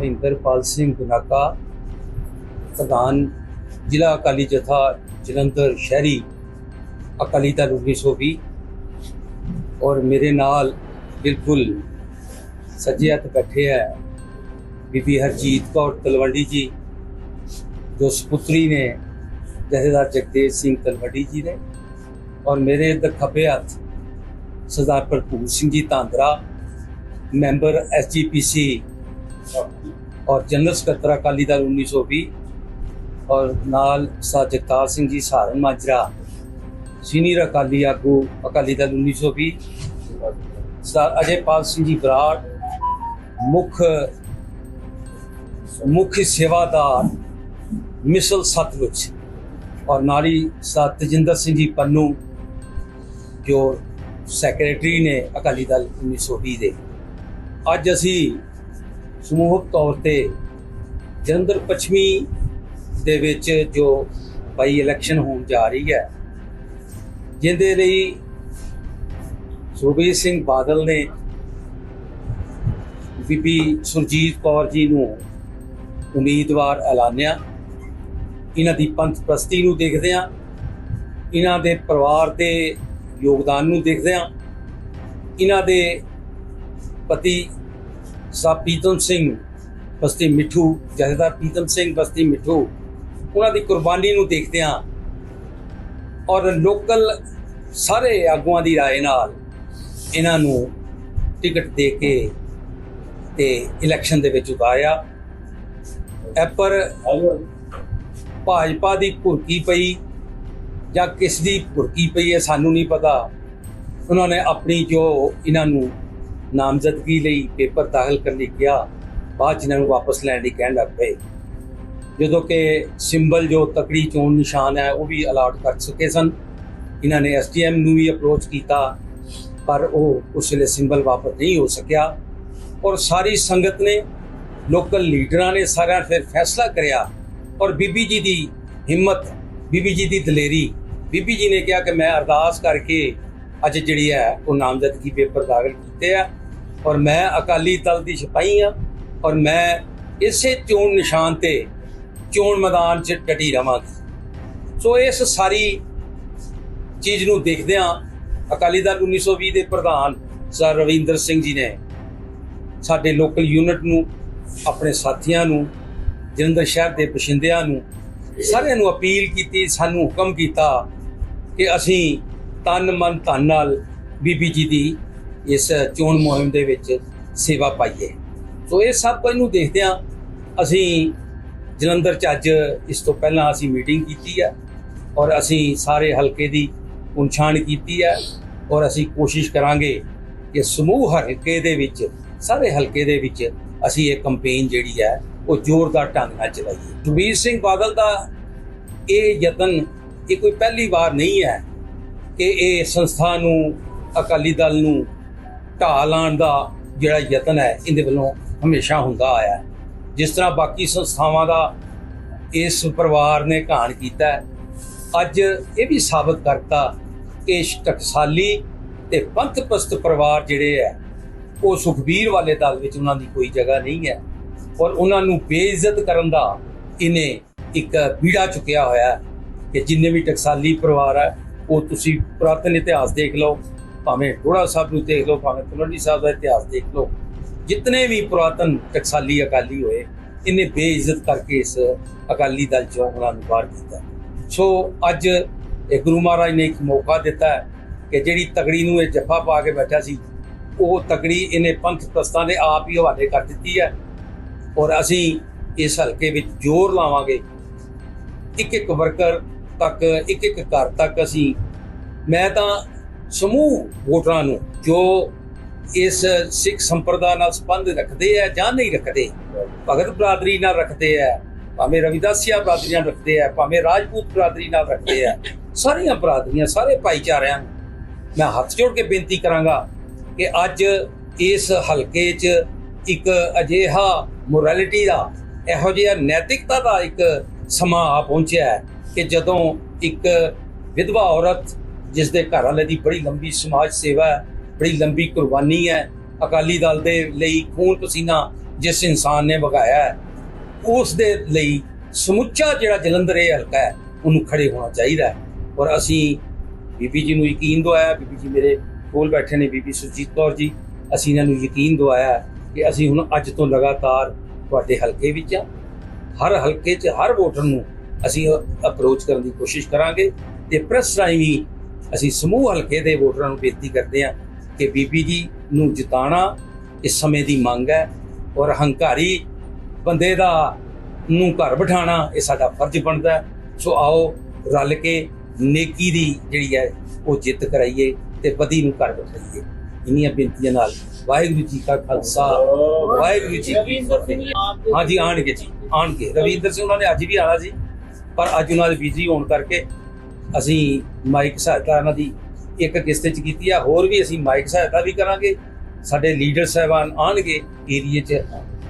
ਮਹਿੰਦਰਪਾਲ ਸਿੰਘ ਗੁਨਾਕਾ ਪ੍ਰਧਾਨ ਜ਼ਿਲ੍ਹਾ ਅਕਾਲੀ ਜਥਾ ਜਲੰਧਰ ਸ਼ਹਿਰੀ ਅਕਾਲੀ ਦਲ 1920 ਔਰ ਮੇਰੇ ਨਾਲ ਬਿਲਕੁਲ ਸੱਜੇ ਹੱਥ ਬੈਠੇ ਹੈ ਬੀਬੀ ਹਰਜੀਤ ਕੌਰ ਤਲਵੰਡੀ ਜੀ, ਜੋ ਸੁਪੁੱਤਰੀ ਨੇ ਜਥੇਦਾਰ ਜਗਦੇਵ ਸਿੰਘ ਤਲਵੰਡੀ ਜੀ ਨੇ ਔਰ ਮੇਰੇ ਇੱਧਰ ਖੱਬੇ ਹੱਥ ਸਰਦਾਰ ਭਰਪੂਰ ਸਿੰਘ ਜੀ ਤਾਂਦਰਾ ਮੈਂਬਰ ਐਸਜੀਪੀਸੀ ਔਰ ਜਨਰਲ ਸਕੱਤਰ ਅਕਾਲੀ ਦਲ 1920 ਔਰ ਨਾਲ ਸਾ ਜਗਤਾਰ ਸਿੰਘ ਜੀ ਸਾਰਨ ਮਾਜਰਾ, ਸੀਨੀਅਰ ਅਕਾਲੀ ਆਗੂ ਅਕਾਲੀ ਦਲ 1920 ਸਰ ਅਜੇਪਾਲ ਸਿੰਘ ਜੀ ਬਰਾੜ, ਮੁੱਖ ਮੁੱਖ ਸੇਵਾਦਾਰ ਮਿਸਲ ਸਤਲੁਜ ਔਰ ਨਾਲੀ ਸਾ ਤਜਿੰਦਰ ਸਿੰਘ ਜੀ ਪੰਨੂ, ਜੋ ਸੈਕਟਰੀ ਨੇ ਅਕਾਲੀ ਦਲ 1920 ਦੇ। ਅੱਜ ਅਸੀਂ ਸਮੂਹਕ ਤੌਰ ਤੇ ਜਲੰਧਰ ਪੱਛਮੀ ਦੇ ਵਿੱਚ ਜੋ ਬਾਈ ਇਲੈਕਸ਼ਨ ਹੋਣ ਜਾ ਰਹੀ ਹੈ, ਜਿਹਦੇ ਲਈ ਸੁਖਬੀਰ ਸਿੰਘ ਬਾਦਲ ਨੇ ਬੀਬੀ ਸੁਰਜੀਤ ਕੌਰ ਜੀ ਨੂੰ ਉਮੀਦਵਾਰ ਐਲਾਨਿਆ। ਇਹਨਾਂ ਦੀ ਪੰਥ ਪ੍ਰਸਤੀ ਨੂੰ ਦੇਖਦੇ ਆ ਇਹਨਾਂ ਦੇ ਪਰਿਵਾਰ ਦੇ ਯੋਗਦਾਨ ਨੂੰ ਦੇਖਦੇ ਆ ਇਹਨਾਂ ਦੇ ਪਤੀ ਸਾਹਿਬ ਪੀਤਮ ਸਿੰਘ ਬਸਤੀ ਮਿੱਠੂ ਜਥੇਦਾਰ ਪੀਤਮ ਸਿੰਘ ਬਸਤੀ ਮਿੱਠੂ ਉਹਨਾਂ ਦੀ ਕੁਰਬਾਨੀ ਨੂੰ ਦੇਖਦੇ ਆ ਔਰ ਲੋਕਲ ਸਾਰੇ ਆਗੂਆਂ ਦੀ رائے ਨਾਲ ਇਹਨਾਂ ਨੂੰ ਟਿਕਟ ਦੇ ਕੇ ਤੇ ਇਲੈਕਸ਼ਨ ਦੇ ਵਿੱਚ ਉਤਾਰਿਆ ਇਹ ਪਰ ਭਾਜਪਾ ਦੀ ਭੁਰਕੀ ਪਈ ਜਾਂ ਕਿਸ ਦੀ ਭੁਰਕੀ ਪਈ ਹੈ ਸਾਨੂੰ ਨਹੀਂ ਪਤਾ ਉਹਨਾਂ ਨੇ ਆਪਣੀ ਜੋ ਇਹਨਾਂ ਨੂੰ ਨਾਮਜ਼ਦਗੀ ਲਈ ਪੇਪਰ ਦਾਖਲ ਕਰਨ ਲਈ ਕਿਹਾ, ਬਾਅਦ 'ਚ ਇਹਨਾਂ ਨੂੰ ਵਾਪਸ ਲੈਣ ਲਈ ਕਹਿਣ ਲੱਗ ਪਏ। ਜਦੋਂ ਕਿ ਸਿੰਬਲ ਜੋ ਤਕੜੀ ਚੋਣ ਨਿਸ਼ਾਨ ਹੈ, ਉਹ ਵੀ ਅਲਾਟ ਕਰ ਚੁੱਕੇ ਸਨ। ਇਹਨਾਂ ਨੇ ਐਸਡੀਐਮ ਨੂੰ ਵੀ ਅਪਰੋਚ ਕੀਤਾ, ਪਰ ਉਹ ਉਸ ਵੇਲੇ ਸਿੰਬਲ ਵਾਪਸ ਨਹੀਂ ਹੋ ਸਕਿਆ। ਔਰ ਸਾਰੀ ਸੰਗਤ ਨੇ, ਲੋਕਲ ਲੀਡਰਾਂ ਨੇ ਸਾਰਿਆਂ ਫਿਰ ਫੈਸਲਾ ਕਰਿਆ। ਔਰ ਬੀਬੀ ਜੀ ਦੀ ਹਿੰਮਤ, ਬੀਬੀ ਜੀ ਦੀ ਦਲੇਰੀ, ਬੀਬੀ ਜੀ ਨੇ ਕਿਹਾ ਕਿ ਮੈਂ ਅਰਦਾਸ ਕਰਕੇ ਅੱਜ ਜਿਹੜੀ ਹੈ, ਉਹ ਨਾਮਜ਼ਦਗੀ ਪੇਪਰ ਦਾਖਲ ਕੀਤੇ ਆ। ਔਰ ਮੈਂ ਅਕਾਲੀ ਦਲ ਦੀ ਸਿਪਾਹੀ ਆ ਔਰ ਮੈਂ ਇਸੇ ਚੋਣ ਨਿਸ਼ਾਨ ਤੇ ਚੋਣ ਮੈਦਾਨ 'ਚ ਡਟੀ ਰਵਾਂਗੀ ਸੋ ਇਸ ਸਾਰੀ ਚੀਜ਼ ਨੂੰ ਦੇਖਦਿਆਂ ਅਕਾਲੀ ਦਲ 1920 ਦੇ ਪ੍ਰਧਾਨ ਸਰ ਰਵਿੰਦਰ ਸਿੰਘ ਜੀ ਨੇ ਸਾਡੇ ਲੋਕਲ ਯੂਨਿਟ ਨੂੰ, ਆਪਣੇ ਸਾਥੀਆਂ ਨੂੰ, ਜਲੰਧਰ ਸ਼ਹਿਰ ਦੇ ਬਸ਼ਿੰਦਿਆਂ ਨੂੰ, ਸਾਰਿਆਂ ਨੂੰ ਅਪੀਲ ਕੀਤੀ, ਸਾਨੂੰ ਹੁਕਮ ਕੀਤਾ ਕਿ ਅਸੀਂ ਤਨ ਮਨ ਧਨ ਨਾਲ ਬੀਬੀ ਜੀ ਦੀ ਇਸ ਚੋਣ ਮੁਹਿੰਮ ਦੇ ਵਿੱਚ ਸੇਵਾ ਪਾਈਏ। ਸੋ ਇਹ ਸਭ ਕੁਝ ਨੂੰ ਦੇਖਦਿਆਂ ਅਸੀਂ ਜਲੰਧਰ ਚ ਅੱਜ ਇਸ ਤੋਂ ਪਹਿਲਾਂ ਅਸੀਂ ਮੀਟਿੰਗ ਕੀਤੀ ਹੈ ਔਰ ਅਸੀਂ ਸਾਰੇ ਹਲਕੇ ਦੀ ਪੁੰਛਾਣ ਕੀਤੀ ਹੈ ਔਰ ਅਸੀਂ ਕੋਸ਼ਿਸ਼ ਕਰਾਂਗੇ ਕਿ ਸਮੂਹ ਹਲਕੇ ਦੇ ਵਿੱਚ, ਸਾਰੇ ਹਲਕੇ ਦੇ ਵਿੱਚ ਅਸੀਂ ਇਹ ਕੈਂਪੇਨ ਜਿਹੜੀ ਹੈ ਉਹ ਜ਼ੋਰਦਾਰ ਢੰਗ ਨਾਲ ਚਲਾਈਏ। ਸੁਖਬੀਰ ਸਿੰਘ ਬਾਦਲ ਦਾ ਇਹ ਯਤਨ, ਇਹ ਕੋਈ ਪਹਿਲੀ ਵਾਰ ਨਹੀਂ ਹੈ ਕਿ ਇਹ ਸੰਸਥਾ ਨੂੰ, ਅਕਾਲੀ ਦਲ ਨੂੰ ਢਾਹ ਲਾਉਣ ਦਾ ਜਿਹੜਾ ਯਤਨ ਹੈ, ਇਹਦੇ ਵੱਲੋਂ ਹਮੇਸ਼ਾ ਹੁੰਦਾ ਆਇਆ ਹੈ। ਜਿਸ ਤਰ੍ਹਾਂ ਬਾਕੀ ਸੰਸਥਾਵਾਂ ਦਾ ਇਸ ਪਰਿਵਾਰ ਨੇ ਘਾਣ ਕੀਤਾ ਅੱਜ ਇਹ ਵੀ ਸਾਬਤ ਕਰਤਾ ਕਿ ਟਕਸਾਲੀ ਤੇ ਪੰਥਪਸਤ ਪਰਿਵਾਰ ਜਿਹੜੇ ਹੈ, ਉਹ ਸੁਖਬੀਰ ਵਾਲੇ ਦਲ ਵਿੱਚ ਉਹਨਾਂ ਦੀ ਕੋਈ ਜਗ੍ਹਾ ਨਹੀਂ ਹੈ ਔਰ ਉਹਨਾਂ ਨੂੰ ਬੇਇੱਜ਼ਤ ਕਰਨ ਦਾ ਇਹਨੇ ਇੱਕ ਬੀੜਾ ਚੁੱਕਿਆ ਹੋਇਆ ਕਿ ਜਿੰਨੇ ਵੀ ਟਕਸਾਲੀ ਪਰਿਵਾਰ ਹੈ, ਉਹ ਤੁਸੀਂ ਪੁਰਾਤਨ ਇਤਿਹਾਸ ਦੇਖ ਲਓ ਭਾਵੇਂ ਡੋੜਾ ਸਾਹਿਬ ਨੂੰ ਦੇਖ ਲਓ, ਭਾਵੇਂ ਤਲਵੰਡੀ ਸਾਹਿਬ ਦਾ ਇਤਿਹਾਸ ਦੇਖ ਲਓ, ਜਿਤਨੇ ਵੀ ਪੁਰਾਤਨ ਟਕਸਾਲੀ ਅਕਾਲੀ ਹੋਏ, ਇਹਨੇ ਬੇਇੱਜ਼ਤ ਕਰਕੇ ਇਸ ਅਕਾਲੀ ਦਲ ਚੋਂ ਉਹਨਾਂ ਨੂੰ ਬਾਹਰ ਕੀਤਾ। ਸੋ ਅੱਜ ਇਹ ਗੁਰੂ ਮਹਾਰਾਜ ਨੇ ਇੱਕ ਮੌਕਾ ਦਿੱਤਾ ਹੈ ਕਿ ਜਿਹੜੀ ਤਗੜੀ ਨੂੰ ਇਹ ਜੱਫਾ ਪਾ ਕੇ ਬੈਠਾ ਸੀ, ਉਹ ਤਗੜੀ ਇਹਨੇ ਪੰਥ ਪ੍ਰਸਤਾਂ ਦੇ ਆਪ ਹੀ ਹਵਾਲੇ ਕਰ ਦਿੱਤੀ ਹੈ ਔਰ ਅਸੀਂ ਇਸ ਹਲਕੇ ਵਿੱਚ ਜ਼ੋਰ ਲਾਵਾਂਗੇ। ਇੱਕ ਇੱਕ ਵਰਕਰ ਤੱਕ ਇੱਕ ਇੱਕ ਘਰ ਤੱਕ ਅਸੀਂ, ਮੈਂ ਤਾਂ ਸਮੂਹ ਵੋਟਰਾਂ ਨੂੰ ਜੋ ਇਸ ਸਿੱਖ ਸੰਪਰਦਾ ਨਾਲ ਸੰਬੰਧ ਰੱਖਦੇ ਆ ਜਾਂ ਨਹੀਂ ਰੱਖਦੇ, ਭਗਤ ਬਰਾਦਰੀ ਨਾਲ ਰੱਖਦੇ ਆ, ਭਾਵੇਂ ਰਵਿਦਾਸੀਆ ਬਰਾਦਰੀ ਨਾਲ ਰੱਖਦੇ ਆ, ਭਾਵੇਂ ਰਾਜਪੂਤ ਬਰਾਦਰੀ ਨਾਲ ਰੱਖਦੇ ਆ, ਸਾਰੀਆਂ ਬਰਾਦਰੀਆਂ, ਸਾਰੇ ਭਾਈਚਾਰਿਆਂ ਨੂੰ ਮੈਂ ਹੱਥ ਜੋੜ ਕੇ ਬੇਨਤੀ ਕਰਾਂਗਾ ਕਿ ਅੱਜ ਇਸ ਹਲਕੇ 'ਚ ਇੱਕ ਅਜਿਹਾ ਮੋਰੈਲਿਟੀ ਦਾ, ਇਹੋ ਜਿਹਾ ਨੈਤਿਕਤਾ ਦਾ ਇੱਕ ਸਮਾਂ ਆ ਪਹੁੰਚਿਆ ਹੈ ਕਿ ਜਦੋਂ ਇੱਕ ਵਿਧਵਾ ਔਰਤ ਜਿਸ ਦੇ ਘਰ ਵਾਲੇ ਦੀ ਬੜੀ ਲੰਬੀ ਸਮਾਜ ਸੇਵਾ ਹੈ, ਬੜੀ ਲੰਬੀ ਕੁਰਬਾਨੀ ਹੈ। ਅਕਾਲੀ ਦਲ ਦੇ ਲਈ ਖੂਨ ਪਸੀਨਾ ਜਿਸ ਇਨਸਾਨ ਨੇ ਵਗਾਇਆ ਉਸ ਦੇ ਲਈ ਸਮੁੱਚਾ ਜਿਹੜਾ ਜਲੰਧਰ ਇਹ ਹਲਕਾ ਹੈ, ਉਹਨੂੰ ਖੜੇ ਹੋਣਾ ਚਾਹੀਦਾ ਹੈ। ਔਰ ਅਸੀਂ ਬੀਬੀ ਜੀ ਨੂੰ ਯਕੀਨ ਦਵਾਇਆ, ਬੀਬੀ ਜੀ ਮੇਰੇ ਕੋਲ ਬੈਠੇ ਨੇ ਬੀਬੀ ਸੁਰਜੀਤ ਕੌਰ ਜੀ, ਅਸੀਂ ਇਹਨਾਂ ਨੂੰ ਯਕੀਨ ਦਵਾਇਆ ਕਿ ਅਸੀਂ ਹੁਣ ਅੱਜ ਤੋਂ ਲਗਾਤਾਰ ਤੁਹਾਡੇ ਹਲਕੇ ਵਿੱਚ ਆ ਹਰ ਹਲਕੇ 'ਚ ਹਰ ਵੋਟਰ ਨੂੰ ਅਸੀਂ ਅਪਰੋਚ ਕਰਨ ਦੀ ਕੋਸ਼ਿਸ਼ ਕਰਾਂਗੇ ਤੇ ਪ੍ਰੈਸ ਰਾਹੀਂ ਵੀ ਅਸੀਂ ਸਮੂਹ ਹਲਕੇ ਦੇ ਵੋਟਰਾਂ ਨੂੰ ਬੇਨਤੀ ਕਰਦੇ ਹਾਂ ਕਿ ਬੀਬੀ ਜੀ ਨੂੰ ਜਿਤਾਣਾ ਇਸ ਸਮੇਂ ਦੀ ਮੰਗ ਹੈ ਔਰ ਹੰਕਾਰੀ ਬੰਦੇ ਦਾ ਨੂੰ ਘਰ ਬਿਠਾਣਾ ਇਹ ਸਾਡਾ ਫਰਜ਼ ਬਣਦਾ ਹੈ। ਸੋ ਆਓ ਰਲ ਕੇ ਨੇਕੀ ਦੀ ਜਿਹੜੀ ਹੈ ਉਹ ਜਿੱਤ ਕਰਾਈਏ ਤੇ ਬਦੀ ਨੂੰ ਘਰ ਬਿਠਾਈਏ। ਇੰਨੀਆਂ ਬੇਨਤੀਆਂ ਨਾਲ ਵਾਹਿਗੁਰੂ ਜੀ ਕਾ ਖਾਲਸਾ, ਵਾਹਿਗੁਰੂ ਜੀ ਕੀ ਫਤਿਹ। ਹਾਂਜੀ ਆਣਗੇ ਜੀ ਆਣਗੇ ਰਵਿੰਦਰ ਸਿੰਘ, ਉਹਨਾਂ ਨੇ ਅੱਜ ਵੀ ਆਣਾ ਸੀ, ਪਰ ਅੱਜ ਉਹਨਾਂ ਦੇ ਬਿਜ਼ੀ ਹੋਣ ਕਰਕੇ ਅਸੀਂ ਮਾਈਕ ਸਹਾਇਤਾ ਇਹਨਾਂ ਦੀ ਇੱਕ ਕਿਸ਼ਤ ਚ ਕੀਤੀ ਆ ਹੋਰ ਵੀ ਅਸੀਂ ਮਾਈਕ ਸਹਾਇਤਾ ਵੀ ਕਰਾਂਗੇ। ਸਾਡੇ ਲੀਡਰ ਸਾਹਿਬਾਨ ਆਣਗੇ ਏਰੀਏ 'ਚ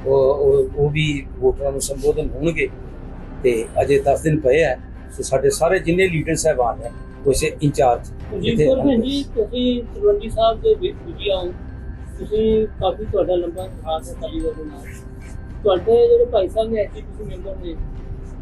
ਉਹ ਉਹ- ਵੀ ਵੋਟਰਾਂ ਨੂੰ ਸੰਬੋਧਨ ਹੋਣਗੇ। ਤੇ ਅਜੇ 10 ਦਿਨ ਪਏ ਆ ਸੋ ਸਾਡੇ ਸਾਰੇ ਜਿੰਨੇ ਲੀਡਰ ਸਾਹਿਬਾਨ ਹੈ ਉਹ ਇਸੇ ਇੰਚਾਰਜ ਜੀ ਕੋਲ ਭੈਣ ਜੀ ਤੁਸੀਂ ਤਲਵੰਡੀ ਸਾਹਿਬ ਦੇ ਵਿੱਚ ਵਿਜਿਆ ਹੋ ਤੁਸੀਂ ਕਾਫੀ ਤੁਹਾਡਾ ਲੰਬਾ ਇਤਿਹਾਸ ਹੈ ਕਾਲੀ ਦਾ ਨਾਲ। ਤੁਹਾਡੇ ਜਿਹੜੇ ਭਾਈ ਸਾਹਿਬ ਨੇ ਐਸਜੀਪੀਸੀ ਮੈਂਬਰ ਨੇ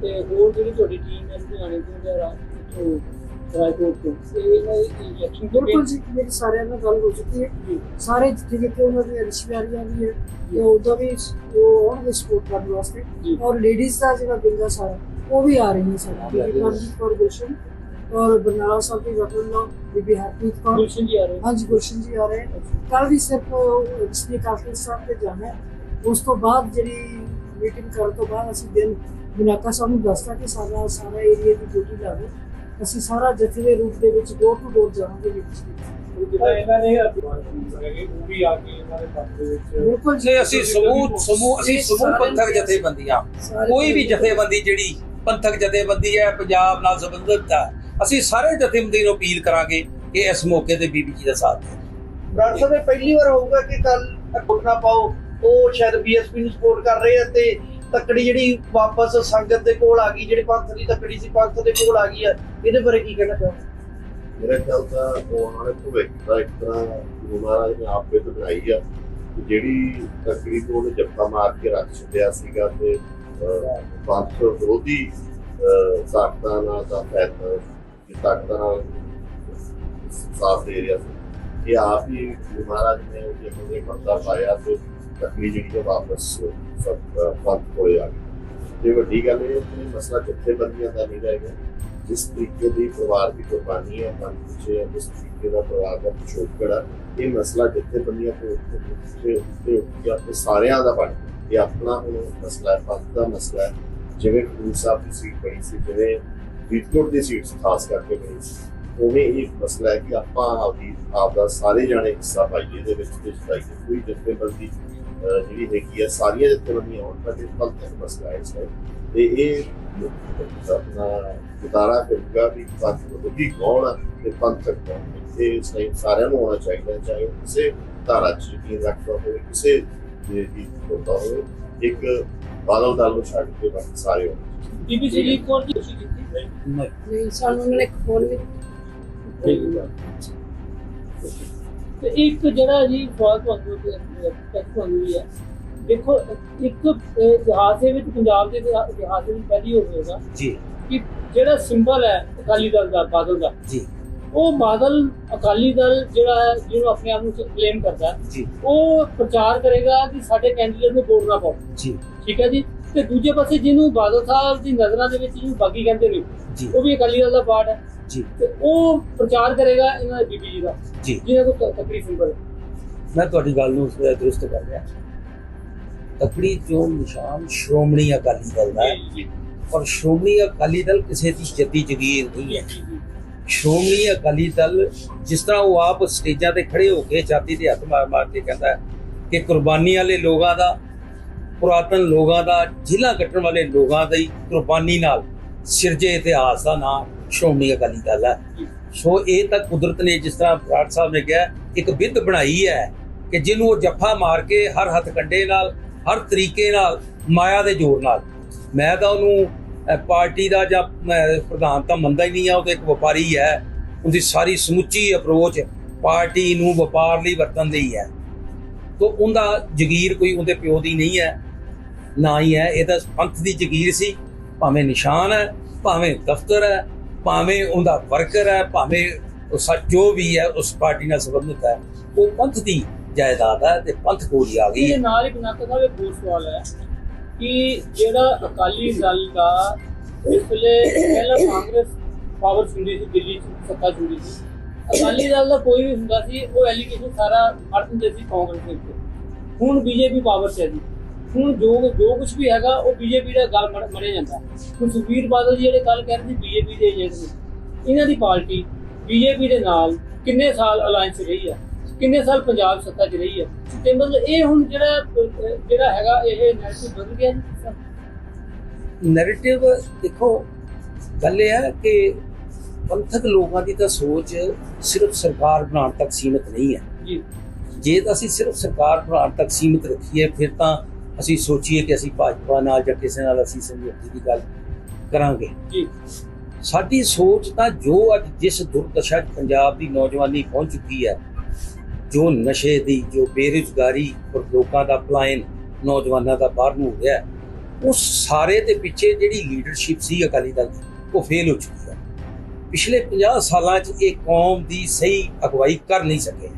ਤੇ ਹੋਰ ਜਿਹੜੀ ਤੁਹਾਡੀ ਟੀਮ ਹੈ ਲੁਧਿਆਣੇ ਤੋਂ ਜਾਂ ਰਾ- ਇੱਥੋਂ ਰਾਏਕੋਟ ਤੋਂ ਇਹਨਾਂ ਦੀ ਇਲੈਕਸ਼ਨ ਬਿਲਕੁਲ ਜੀ ਮੇਰੀ ਸਾਰਿਆਂ ਨਾਲ ਗੱਲ ਹੋ ਚੁੱਕੀ ਹੈ ਸਾਰੇ ਜਿੱਥੇ ਜਿੱਥੇ ਉਹਨਾਂ ਦੀਆਂ ਰਿਸ਼ਤੇਦਾਰੀਆਂ ਵੀ ਹੈ ਤੇ ਉਹਦਾ ਵੀ ਉਹ ਆਉਣਗੇ ਸਪੋਰਟ ਕਰਨ ਵਾਸਤੇ। ਔਰ ਲੇਡੀਜ਼ ਦਾ ਜਿਹੜਾ ਹੈ ਸਾਰਾ ਉਹ ਵੀ ਆ ਰਹੀ ਹੈ ਸਾਡਾ ਬੀਬੀ ਮਨਜੀਤ ਕੌਰ ਗੁਲਸ਼ਨ ਔਰ ਬਰਨਾਲਾ ਸਾਹਿਬ ਦੀ ਵਕੀਲ ਬੀਬੀ ਹਰਪ੍ਰੀਤ ਕੌਰ। ਗੁਲਸ਼ਨ ਜੀ ਆ ਰਹੇ। ਹਾਂਜੀ ਗੁਲਸ਼ਨ ਜੀ ਆ ਰਹੇ। ਕੱਲ ਵੀ ਸਿਰਫ ਸ੍ਰੀ ਕਾਫੀ ਸਾਹਿਬ ਤੇ ਜਾਣਾ ਉਸ ਤੋਂ ਬਾਅਦ ਜਿਹੜੀ ਮੀਟਿੰਗ ਕਰਨ ਤੋਂ ਬਾਅਦ ਅਸੀਂ ਦਿਨ ਬਿਨਾਕਾ ਸਾਹਿਬ ਨੂੰ ਦੱਸਤਾ ਕਿ ਸਾਡਾ ਸਾਰਾ ਏਰੀਆ ਦੀ ਡਿਊਟੀ ਲਾ ਦਿਓ ਅਸੀਂ ਸਾਰਾ ਜਥੇ ਦੇ ਰੂਪ ਦੇ ਵਿੱਚ ਡੋਰ ਟੂ ਡੋਰ ਜਾਵਾਂਗੇ ਵਿੱਚ ਜਿੱਦਾਂ ਇਹਨਾਂ ਨੇ ਉਹ ਵੀ ਆ ਕੇ ਇਹਨਾਂ ਦੇ ਪੱਖ ਦੇ ਵਿੱਚ ਬਿਲਕੁਲ ਜੇ। ਅਸੀਂ ਸਮੂਹ ਸਮੂਹ ਅਸੀਂ ਸਮੂਹ ਪੰਥਕ ਜਥੇਬੰਦੀਆਂ। ਕੋਈ ਵੀ ਜਥੇਬੰਦੀ ਜਿਹੜੀ ਪੰਥਕ ਜਥੇਬੰਦੀ ਹੈ ਪੰਜਾਬ ਨਾਲ ਸੰਬੰਧਿਤ ਹੈ ਅਸੀਂ ਸਾਰੇ ਜਥੇਬੰਦੀ ਨੂੰ ਅਪੀਲ ਕਰਾਂਗੇ ਕਿ ਇਸ ਮੌਕੇ ਤੇ ਬੀਬੀ ਜੀ ਦਾ ਸਾਥ ਦੇਣ। ਡਾਕਟਰ ਸਾਹਿਬ ਇਹ ਪਹਿਲੀ ਵਾਰ ਹੋਊਗਾ ਕਿ ਕੱਲ ਉੱਠਣਾ ਪਾਓ ਉਹ ਸ਼ਾਇਦ ਬੀਐਸਪੀ ਨੂੰ ਸਪੋਰਟ ਕਰ ਰਹੇ ਆ ਤੇ ਤੱਕੜੀ ਜਿਹੜੀ ਵਾਪਸ ਸੰਗਤ ਦੇ ਕੋਲ ਆ ਗਈ, ਜਿਹੜੀ ਪੰਥ ਦੀ ਤੱਕੜੀ ਸੀ, ਪੰਥ ਦੇ ਕੋਲ ਆ ਗਈ ਆ, ਇਹਦੇ ਬਾਰੇ ਕੀ ਕਹਿਣਾ ਚਾਹੁੰਦੇ ਮੇਰਾ ਖਿਆਲ ਤਾਂ ਆਉਣ ਵਾਲੇ ਭਵਿੱਖ ਦਾ ਇੱਕ ਤਰ੍ਹਾਂ ਗੁਰੂ ਮਹਾਰਾਜ ਨੇ ਆਪੇ ਤੋਂ ਬਣਾਈ ਆ ਜਿਹੜੀ ਤਕੜੀ ਤੋਂ ਉਹਨੇ ਜੱਫਾ ਮਾਰ ਕੇ ਰੱਖ ਛੱਡਿਆ ਸੀਗਾ ਤੇ ਪੰਥ ਵਿਰੋਧੀ ਤਾਕਤਾਂ ਨਾਲ ਦਾ ਫੈਸਲਾ ਤਾਕਤਾਂ ਨਾਲ ਸਾਥ ਦੇ ਰਿਹਾ ਸੀ। ਇਹ ਆਪ ਹੀ ਮਹਾਰਾਜ ਨੇ ਉਹ ਜਦੋਂ ਪਰਦਾ ਪਾਇਆ ਤੇ ਤਕੜੀ ਜਿਹੜੀ ਹੈ ਵਾਪਸ ਸਭ ਅਹ, ਪੰਥ ਆ। ਗਈ ਤੇ ਵੱਡੀ ਗੱਲ ਇਹ ਕਿ ਮਸਲਾ ਜਥੇਬੰਦੀਆਂ ਦਾ ਨਹੀਂ ਰਹਿ ਗਿਆ। ਜਿਸ ਤਰੀਕੇ ਦੀ ਪਰਿਵਾਰ ਦੀ ਕੁਰਬਾਨੀ ਹੈ ਪੰਜ ਪਿੱਛੇ ਜਿਸ ਤਰੀਕੇ ਦਾ ਪਰਿਵਾਰ ਦਾ ਪਿਛੋਕੜ ਹੈ ਇਹ ਮਸਲਾ ਜਥੇਬੰਦੀਆਂ ਤੋਂ ਉੱਤੇ ਉੱਤੇ ਉੱਠ ਗਿਆ ਸਾਰਿਆਂ ਦਾ ਬਣ ਗਿਆ। ਇਹ ਆਪਣਾ ਉਹ ਮਸਲਾ ਹੈ ਪੰਥ ਦਾ ਮਸਲਾ ਹੈ। ਜਿਵੇਂ ਖੂਨ ਸਾਹਿਬ ਦੀ ਸੀਟ ਬਣੀ ਸੀ ਜਿਵੇਂ ਫਰੀਦਕੋਟ ਦੀ ਸੀਟ ਖਾਸ ਕਰਕੇ ਬਣੀ ਸੀ ਉਵੇਂ ਇਹ ਮਸਲਾ ਹੈ ਕਿ ਆਪਾਂ ਆਪਦੀ ਆਪ ਦਾ ਸਾਰੇ ਜਾਣੇ ਹਿੱਸਾ ਪਾਈਏ ਦੇ ਵਿੱਚ ਤੇ ਜਤਾਈਏ। ਕੋਈ ਜਥੇਬੰਦੀ ਜਿਹੜੀ ਹੈਗੀ ਹੈ ਸਾਰੀਆਂ ਜਥੇਬੰਦੀਆਂ ਹੋਣ ਤਾਂ ਇਹ ਪੰਥਕ ਮਸਲਾ ਹੈ ਇਸ ਦਾ ਤੇ ਇਹ ਆਪਣਾ ਗੁਜ਼ਾਰਾ ਕਰੂਗਾ ਵੀ ਪੰਥ ਵਿਰੋਧੀ ਕੌਣ ਆ ਤੇ ਪੰਥਕ ਕੌਣ ਹੈ। ਤੇ ਇਸ ਲਈ ਸਾਰਿਆਂ ਨੂੰ ਹੋਣਾ ਚਾਹੀਦਾ ਹੈ, ਚਾਹੇ ਕਿਸੇ ਧਾਰਾ ਚ ਯਕੀਨ ਰੱਖਦਾ ਹੋਵੇ ਕਿਸੇ ਦੇ ਹੁੰਦਾ ਹੋਵੇ ਇੱਕ ਬਾਦਲ ਦਲ ਨੂੰ ਛੱਡ ਕੇ ਬਾਕੀ ਸਾਰੇ ਹੋਣ। ਬੀਬੀ ਜੀ ਦੀ ਕੋਸ਼ਿਸ਼ ਕੀਤੀ? ਨਹੀਂ ਨਹੀਂ ਸਾਨੂੰ ਉਹਨਾਂ ਨੇ ਇੱਕ ਫੋਨ ਵੀ ਤੇ ਇੱਕ ਜਿਹੜਾ ਜੀ ਸਵਾਲ ਤੁਹਾਨੂੰ ਤੱਕ ਤੁਹਾਨੂੰ ਵੀ ਹੈ। ਦੇਖੋ ਇੱਕ ਇਤਿਹਾਸ ਦੇ ਵਿੱਚ ਪੰਜਾਬ ਦੇ ਇਤਿਹਾ- ਇਤਿਹਾਸ ਦੇ ਵਿੱਚ ਪਹਿਲੀ ਹੋਵੇਗਾ ਜੀ। ਕਿ ਜਿਹੜਾ ਸਿੰਬਲ ਹੈ ਅਕਾਲੀ ਦਲ ਦਾ ਬਾਦਲ ਦਾ। ਜੀ। ਉਹ ਬਾਦਲ ਅਕਾਲੀ ਦਲ ਜਿਹੜਾ ਹੈ ਜਿਹਨੂੰ ਆਪਣੇ ਆਪ ਨੂੰ ਕਲੇਮ ਕਰਦਾ ਜੀ। ਉਹ ਪ੍ਰਚਾਰ ਕਰੇਗਾ ਕਿ ਸਾਡੇ ਕੈਂਡੀਡੇਟ ਨੂੰ ਵੋਟ ਨਾ ਪਾਓ। ਜੀ। ਠੀਕ ਹੈ ਜੀ? ਤੇ ਦੂਜੇ ਪਾਸੇ ਜਿਹਨੂੰ ਬਾਦਲ ਸਾਹਿਬ ਦੀ ਨਜ਼ਰਾਂ ਦੇ ਵਿੱਚ ਜਿਹਨੂੰ ਬਾਗੀ ਕਹਿੰਦੇ ਨੇ ਉਹ ਵੀ ਅਕਾਲੀ ਦਲ ਦਾ ਪਾਰਟ ਹੈ। ਜੀ। ਤੇ ਉਹ ਪ੍ਰਚਾਰ ਕਰੇਗਾ ਇਹਨਾਂ ਦੇ ਬੀਬੀ ਜੀ ਦਾ। ਜੀ। ਜਿਹਨਾਂ ਕੋਲ ਤਕਰੀ ਸਿੰਬਲ ਹੈ ਮੈਂ ਤੁਹਾਡੀ ਗੱਲ ਨੂੰ ਦਰੁਸਤ ਕਰ ਰਿਹਾ। ਤਕੜੀ ਚੋਣ ਨਿਸ਼ਾਨ ਸ਼੍ਰੋਮਣੀ ਅਕਾਲੀ ਦਲ ਦਾ ਹੈ। ਜੀ ਔਰ ਸ਼੍ਰੋਮਣੀ ਅਕਾਲੀ ਦਲ ਕਿਸੇ ਦੀ ਜੱਦੀ ਜਗੀਰ ਨਹੀਂ ਹੈ। ਸ਼੍ਰੋਮਣੀ ਅਕਾਲੀ ਦਲ ਜਿਸ ਤਰ੍ਹਾਂ ਉਹ ਆਪ ਸਟੇਜਾਂ ਤੇ ਖੜੇ ਹੋ ਕੇ ਛਾਤੀ ਤੇ ਹੱਥ ਮਾਰ ਮਾਰ ਕੇ ਕਹਿੰਦਾ ਕਿ ਕੁਰਬਾਨੀ ਵਾਲੇ ਲੋਕਾਂ ਦਾ ਪੁਰਾਤਨ ਲੋਕਾਂ ਦਾ ਜ਼ਿਲ੍ਹਾ ਕੱਟਣ ਵਾਲੇ ਲੋਕਾਂ ਦੀ ਕੁਰਬਾਨੀ ਨਾਲ ਸਿਰਜੇ ਇਤਿਹਾਸ ਦਾ ਨਾਮ ਸ਼੍ਰੋਮਣੀ ਅਕਾਲੀ ਦਲ ਹੈ। ਸੋ ਇਹ ਤਾਂ ਕੁਦਰਤ ਨੇ ਜਿਸ ਤਰ੍ਹਾਂ ਬਰਾੜ ਸਾਹਿਬ ਨੇ ਕਿਹਾ, ਇੱਕ ਵਿਧ ਬਣਾਈ ਹੈ ਕਿ ਜਿਹਨੂੰ ਉਹ ਜੱਫਾ ਮਾਰ ਕੇ ਹਰ ਹੱਥ ਕੰਡੇ ਨਾਲ, ਹਰ ਤਰੀਕੇ ਨਾਲ, ਮਾਇਆ ਦੇ ਜ਼ੋਰ ਨਾਲ। ਮੈਂ ਤਾਂ ਉਹਨੂੰ ਪਾਰਟੀ ਦਾ ਜਾਂ ਪ੍ਰਧਾਨ ਤਾਂ ਮੰਨਦਾ ਹੀ ਨਹੀਂ ਆ, ਉਹ ਤਾਂ ਇੱਕ ਵਪਾਰੀ ਹੈ। ਉਹਦੀ ਸਾਰੀ ਸਮੁੱਚੀ ਅਪਰੋਚ ਪਾਰਟੀ ਨੂੰ ਵਪਾਰ ਲਈ ਵਰਤਣ ਲਈ ਹੈ। ਤੋਂ ਉਹਦਾ ਜ਼ਗੀਰ ਕੋਈ ਉਹਦੇ ਪਿਓ ਦੀ ਨਹੀਂ ਹੈ, ਨਾ ਹੀ ਹੈ। ਇਹ ਤਾਂ ਪੰਥ ਦੀ ਜ਼ਗੀਰ ਸੀ। ਭਾਵੇਂ ਨਿਸ਼ਾਨ ਹੈ, ਭਾਵੇਂ ਦਫ਼ਤਰ ਹੈ ਭਾਵੇਂ ਉਹਦਾ ਵਰਕਰ ਹੈ ਭਾਵੇਂ ਉਹ ਸੱਚ ਜੋ ਵੀ ਹੈ ਉਸ ਪਾਰਟੀ ਨਾਲ ਸੰਬੰਧਿਤ ਹੈ ਉਹ ਪੰਥ ਦੀ ਜਾਇਦਾਦ ਹੈ ਤੇ ਪੰਥ ਕੋਲ ਹੀ ਆ ਗਈ ਇਹਦੇ ਹੈ। ਨਾਲ ਹੀ ਬਨਾਕਾ ਸਾਹਿਬ ਇੱਕ ਹੋਰ ਸਵਾਲ ਹੈ ਕਿ ਜਿਹੜਾ ਅਕਾਲੀ ਦਲ ਦਾ ਇਸ ਵੇਲੇ ਪਹਿਲਾਂ ਕਾਂਗਰਸ ਪਾਵਰ ਹੁੰਦੀ ਸੀ ਦਿੱਲੀ 'ਚ ਸੱਤਾ ਹੁੰਦੀ ਸੀ ਅਕਾਲੀ ਦਲ ਦਾ ਕੋਈ ਵੀ ਹੁੰਦਾ ਸੀ ਉਹ ਐਲੀਗੇਸ਼ਨ ਸਾਰਾ ਮਰ ਦਿੰਦੇ ਸੀ ਕਾਂਗਰਸ ਦੇ ਉੱਤੇ। ਹੁਣ ਬੀਜੇਪੀ ਪਾਵਰ 'ਚ ਹੈ ਜੀ। ਹੁਣ ਜੋ ਜੋ ਕੁਝ ਵੀ ਹੈਗਾ ਉਹ ਬੀਜੇਪੀ ਦਾ ਗੱਲ ਮੜਿਆ ਜਾਂਦਾ। ਹੁਣ ਸੁਖਬੀਰ ਬਾਦਲ ਜੀ ਜਿਹੜੇ ਕੱਲ ਕਹਿ ਰਹੇ ਸੀ ਬੀਜੇਪੀ ਦੇ ਏਜੰਟ ਨੇ ਇਹਨਾਂ ਦੀ ਪਾਰਟੀ ਬੀਜੇਪੀ ਦੇ ਨਾਲ ਕਿੰਨੇ ਸਾਲ ਅਲਾਈਅੰਸ ਰਹੀ ਹੈ ਕਿੰਨੇ ਸਾਲ ਪੰਜਾਬ ਸੱਤਾ 'ਚ ਰਹੀ ਹੈ ਤੇ ਮਤਲਬ ਇਹ ਹੁਣ ਜਿਹੜਾ ਜਿਹੜਾ ਹੈਗਾ ਇਹ ਨੈਰੇਟਿਵ ਬਦਲ ਗਿਆ ਨੈਰੇਟਿਵ ਦੇਖੋ ਗੱਲ ਇਹ ਹੈ ਕਿ ਪੰਥਕ ਲੋਕਾਂ ਦੀ ਤਾਂ ਸੋਚ ਸਿਰਫ ਸਰਕਾਰ ਬਣਾਉਣ ਤੱਕ ਸੀਮਿਤ ਨਹੀਂ ਹੈ ਜੀ। ਜੇ ਤਾਂ ਅਸੀਂ ਸਿਰਫ ਸਰਕਾਰ ਬਣਾਉਣ ਤੱਕ ਸੀਮਿਤ ਰੱਖੀਏ ਫਿਰ ਤਾਂ ਅਸੀਂ ਸੋਚੀਏ ਕਿ ਅਸੀਂ ਭਾਜਪਾ ਨਾਲ ਜਾਂ ਕਿਸੇ ਨਾਲ ਅਸੀਂ ਸਮਝੌਤੇ ਦੀ ਗੱਲ ਕਰਾਂਗੇ। ਜੀ। ਸਾਡੀ ਸੋਚ ਤਾਂ ਜੋ ਅੱਜ ਜਿਸ ਦੁਰਦਸ਼ਾ ਪੰਜਾਬ ਦੀ ਨੌਜਵਾਨੀ ਪਹੁੰਚ ਚੁੱਕੀ ਹੈ ਜੋ ਨਸ਼ੇ ਦੀ ਜੋ ਬੇਰੁਜ਼ਗਾਰੀ ਔਰ ਲੋਕਾਂ ਦਾ ਪਲਾਇਨ ਨੌਜਵਾਨਾਂ ਦਾ ਬਾਹਰ ਨੂੰ ਹੋ ਰਿਹਾ ਉਸ ਸਾਰੇ ਦੇ ਪਿੱਛੇ ਜਿਹੜੀ ਲੀਡਰਸ਼ਿਪ ਸੀ ਅਕਾਲੀ ਦਲ ਦੀ ਉਹ ਫੇਲ ਹੋ ਚੁੱਕੀ ਹੈ। ਪਿਛਲੇ 50 ਸਾਲਾਂ 'ਚ ਇਹ ਕੌਮ ਦੀ ਸਹੀ ਅਗਵਾਈ ਕਰ ਨਹੀਂ ਸਕੇ।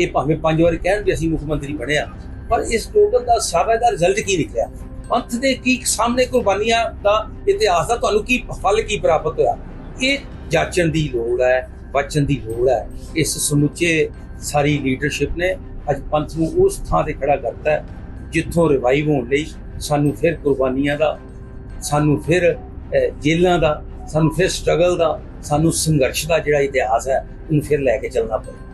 ਇਹ ਭਾਵੇਂ ਪੰਜ ਵਾਰੀ ਕਹਿਣ ਵੀ ਅਸੀਂ ਮੁੱਖ ਮੰਤਰੀ ਬਣਿਆ ਪਰ ਇਸ ਟੋਟਲ ਦਾ ਸਾਰਾ ਦਾ ਰਿਜ਼ਲਟ ਕੀ ਨਿਕਲਿਆ? ਪੰਥ ਦੇ ਕੀ ਸਾਹਮਣੇ ਕੁਰਬਾਨੀਆਂ ਦਾ ਇਤਿਹਾਸ ਦਾ ਤੁਹਾਨੂੰ ਕੀ ਫਲ ਕੀ ਪ੍ਰਾਪਤ ਹੋਇਆ? ਇਹ ਜਾਚਣ ਦੀ ਲੋੜ ਹੈ ਬਚਣ ਦੀ ਲੋੜ ਹੈ। ਇਸ ਸਮੁੱਚੇ ਸਾਰੀ ਲੀਡਰਸ਼ਿਪ ਨੇ ਅੱਜ ਪੰਥ ਨੂੰ ਉਸ ਥਾਂ ਤੇ ਖੜਾ ਕਰਤਾ ਹੈ ਜਿੱਥੋਂ ਰਿਵਾਈਵ ਹੋਣ ਲਈ ਸਾਨੂੰ ਫਿਰ ਕੁਰਬਾਨੀਆਂ ਦਾ ਸਾਨੂੰ ਫਿਰ ਅਹ, ਜੇਲ੍ਹਾਂ ਦਾ ਸਾਨੂੰ ਫਿਰ ਸਟਰਗਲ ਦਾ ਸਾਨੂੰ ਸੰਘਰਸ਼ ਦਾ ਜਿਹੜਾ ਇਤਿਹਾਸ ਹੈ ਉਹਨੂੰ ਫਿਰ ਲੈ ਕੇ ਚੱਲਣਾ ਪਏਗਾ